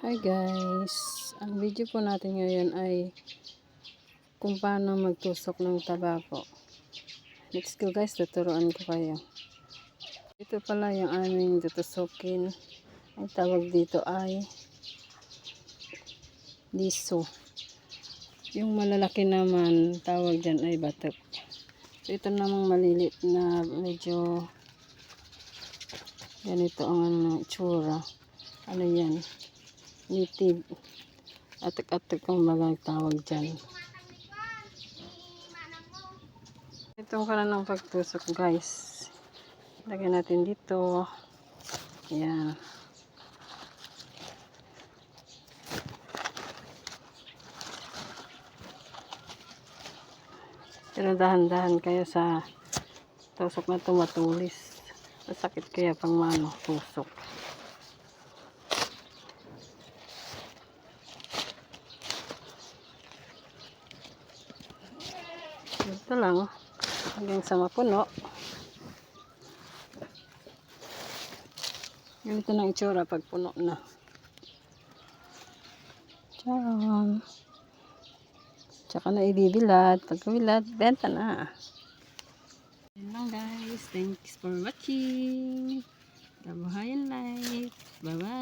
Hi guys! Ang video po natin ngayon ay kung paano magtusok ng tabako. Let's go guys, tuturuan ko kayo. Ito pala yung aming tutusukin. Ang tawag dito ay liso. Yung malalaki naman, tawag dyan ay batok. So ito namang malilit na medyo ganito ang ano, itsura. Ano yan? Native. Atik-atik ang mga tawag dyan. Itong ka ng pagtusok guys. Lagyan natin dito. Yan pero dahan-dahan kayo sa tusok na tumatulis. Masakit kaya pang mano tusok Ito lang. Hanggang sa mapuno. Ganito na itsura pag puno na. Tiyan. Tsaka na ibibilad. Pag kabilad, benta na. Yan lang guys. Thanks for watching. Kabuhayan life. Bye-bye.